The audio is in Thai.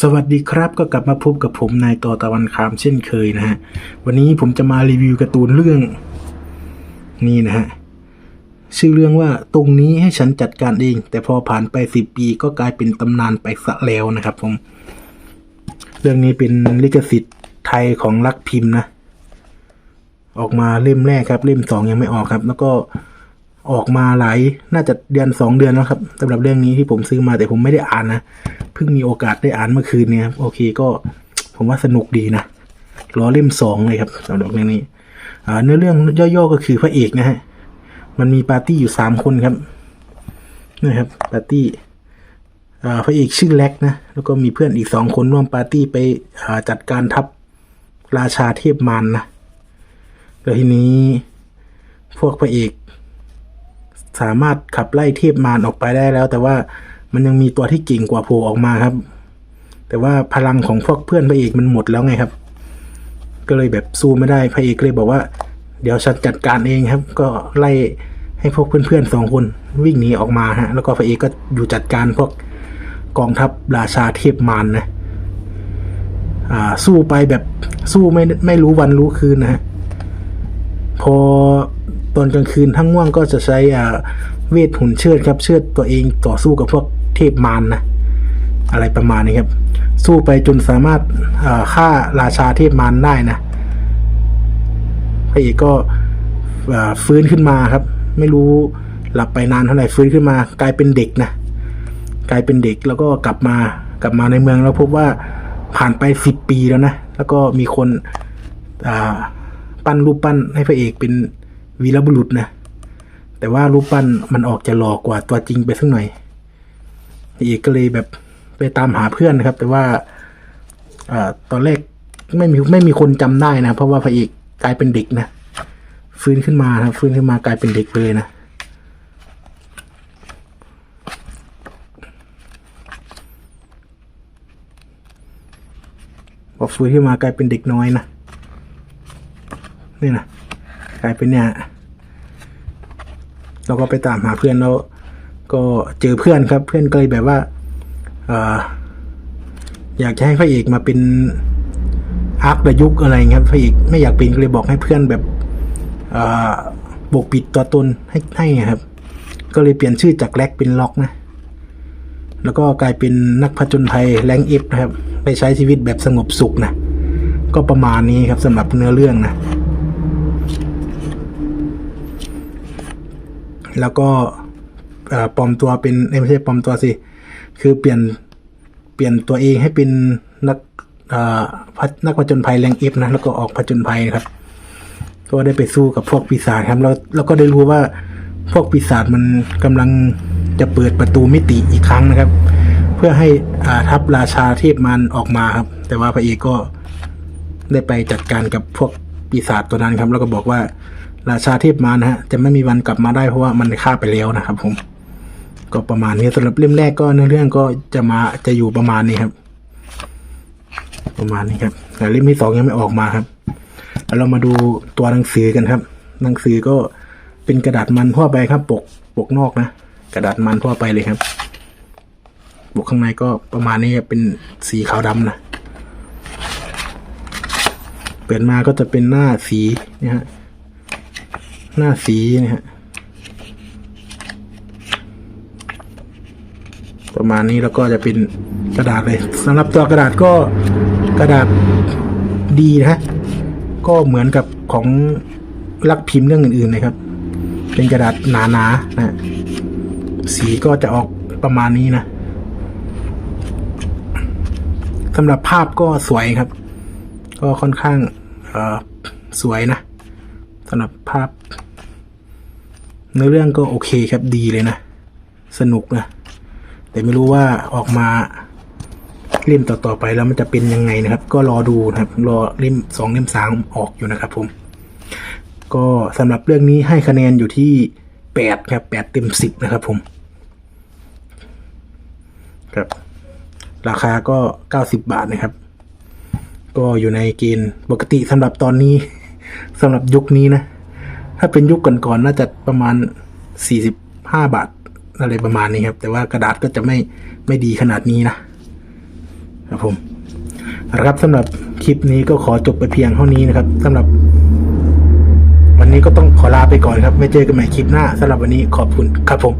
สวัสดีครับก็กลับมาพบกับผมนายต่อตะวันคามเช่นเคยนะฮะ วันนี้ผมจะมารีวิวการ์ตูนเรื่องนี่นะฮะ ชื่อเรื่องว่าตรงนี้ให้ฉันจัดการเอง แต่พอผ่านไปสิบปีก็กลายเป็นตำนานไปซะแล้วนะครับผม เรื่องนี้เป็นลิขสิทธิ์ไทยของลักพิมพ์นะ ออกมาเล่มแรกครับ เล่มสองยังไม่ออกครับ แล้วก็ ออกมาหลายน่าจะเดือนสองเดือนแล้วครับสำหรับเรื่องนี้ที่ผมซื้อมาแต่ผมไม่ได้อ่านนะเพิ่งมีโอกาสได้อ่านเมื่อคืนเนี่ยโอเคก็ผมว่าสนุกดีนะรอเล่มสองเลยครับสำหรับเรื่องนี้เนื้อเรื่องย่อๆก็คือพระเอกนะฮะมันมีปาร์ตี้อยู่สามคนครับนะครับปาร์ตี้พระเอกชื่อแล็กนะแล้วก็มีเพื่อนอีกสองคนร่วมปาร์ตี้ไปจัดการทัพราชาเทพมารนนะแล้วทีนี้พวกพระเอก สามารถขับไล่เทพมารออกไปได้แล้ว แต่ว่ามันยังมีตัวที่เก่งกว่าโผล่ออกมาครับ แต่ว่าพลังของพวกเพื่อนพระเอกมันหมดแล้วไงครับ ก็เลยแบบสู้ไม่ได้พระเอกเลยบอกว่า เดี๋ยวฉันจัดการเองครับ ก็ไล่ให้พวกเพื่อนๆสองคนวิ่งหนีออกมาฮะแล้วก็พระเอกก็อยู่จัดการพวกกองทัพราชาเทพมารนะสู้ไปแบบสู้ไม่ไม่รู้วันรู้คืนนะฮะพอ ตอนกลางคืนทั้งง่วงก็จะใช้อ่าเวทหุ่นเชิดครับเชิดตัวเองต่อสู้กับพวกเทพมารนนะอะไรประมาณนี้ครับ สู้ไปจนสามารถฆ่าราชาเทพมารได้นะพระเอกก็ฟื้นขึ้นมาครับ ไม่รู้หลับไปนานเท่าไหร่ฟื้นขึ้นมา กลายเป็นเด็กนะกลายเป็นเด็กแล้วก็กลับมากลับมาในเมืองแล้วพบว่าผ่านไปสิบปีแล้วนะ แล้วก็มีคนปั้นรูปปั้นให้พระเอกเป็น วีรบุรุษนะ แต่ว่ารูปปั้นมันออกจะหลอกกว่าตัวจริงไปสักหน่อยพระเอกก็เลยแบบไปตามหาเพื่อนนะครับ แต่ว่าอตอนแรกไม่มีไม่มีคนจำได้นะ เพราะว่าพระเอกกลายเป็นเด็กนะฟื้นขึ้นมาครับฟื้นขึ้นมากลายเป็นเด็กเลยนะพอฟื้นขึ้นมากลายเป็นเด็กน้อยนะนี่นะกลายเป็นเนี่ย เราก็ไปตามหาเพื่อนแล้วก็เจอเพื่อนครับ เพื่อนก็เลยแบบว่าเอออยากจะให้พระเอกมาเป็นอาร์คประยุกต์อะไรเงี้ยพระเอกไม่อยากเป็นก็เลยบอกให้เพื่อนแบบเอ่อปกปิดตัวตนให้ให้ครับ ก็เลยเปลี่ยนชื่อจากแล็กเป็นล็อกนะ แล้วก็กลายเป็นนักผจญภัยแรงเอฟนะครับ ไปใช้ชีวิตแบบสงบสุขนะ ก็ประมาณนี้ครับสำหรับเนื้อเรื่องนะ แล้วก็ปลอมตัวเป็นไม่ใช่ปลอมตัวสิ คือเปลี่ยนเปลี่ยนตัวเองให้เป็นนักนักผจญภัยแรงเอฟนะแล้วก็ออกผจญภัยครับ ก็ได้ไปสู้กับพวกปีศาจครับแล้วแล้วก็ได้รู้ว่าพวกปีศาจมันกำลังจะเปิดประตูมิติอีกครั้งนะครับ เพื่อให้ทัพราชาเทพมันออกมาครับ แต่ว่าพระเอกก็ได้ไปจัดการกับพวกปีศาจตัวนั้นครับ แล้วก็บอกว่า ราชาเทพมานะฮะจะไม่มีวันกลับมาได้เพราะว่ามันฆ่าไปแล้วนะครับ ผม ก็ประมาณนี้สำหรับเล่มแรกก็เนื้อเรื่องก็จะมาจะอยู่ประมาณนี้ครับ ประมาณนี้ครับ แต่เล่มที่สองยังไม่ออกมาครับแล้วเรามาดูตัวหนังสือกันครับ หนังสือก็เป็นกระดาษมันทั่วไปครับ ปกปกนอกนะกระดาษมันทั่วไปเลยครับปกข้างในก็ประมาณนี้เป็นสีขาวดำนะเปิดมาก็จะเป็นหน้าสีนะฮะ หน้าสีนะฮะประมาณนี้แล้วก็จะเป็นกระดาษเลยสำหรับตัวกระดาษก็กระดาษดีนะฮะก็เหมือนกับของลักพิมพ์เรื่องอื่นๆนะครับ เป็นกระดาษหนาๆนะฮะสีก็จะออกประมาณนี้นะสำหรับภาพก็สวยครับ ก็ค่อนข้างสวยนะสำหรับภาพ เนื้อเรื่องก็โอเคครับดีเลยนะ สนุกนะ แต่ไม่รู้ว่าออกมาเล่มต่อๆไปแล้วมันจะเป็นยังไงนะครับ ก็รอดูนะครับ รอเล่มสองเล่มสามออกอยู่นะครับผม ก็สำหรับเรื่องนี้ให้คะแนนอยู่ที่แปดครับแปดเต็มสิบนะครับผม ครับ ราคาก็เก้าสิบบาทนะครับ ก็อยู่ในเกณฑ์ปกติสำหรับตอนนี้สำหรับยุคนี้นะ ถ้าเป็นยุคก่อนๆน่าจะประมาณสี่สิบห้าบาท อะไรประมาณนี้ครับ แต่ว่ากระดาษก็จะไม่ไม่ดีขนาดนี้นะครับผมนะครับสำหรับคลิปนี้ก็ขอจบไปเพียงเท่านี้นะครับสำหรับ วันนี้ก็ต้องขอลาไปก่อนครับ ไม่เจอกันใหม่คลิปหน้าสำหรับวันนี้ขอบคุณครับผม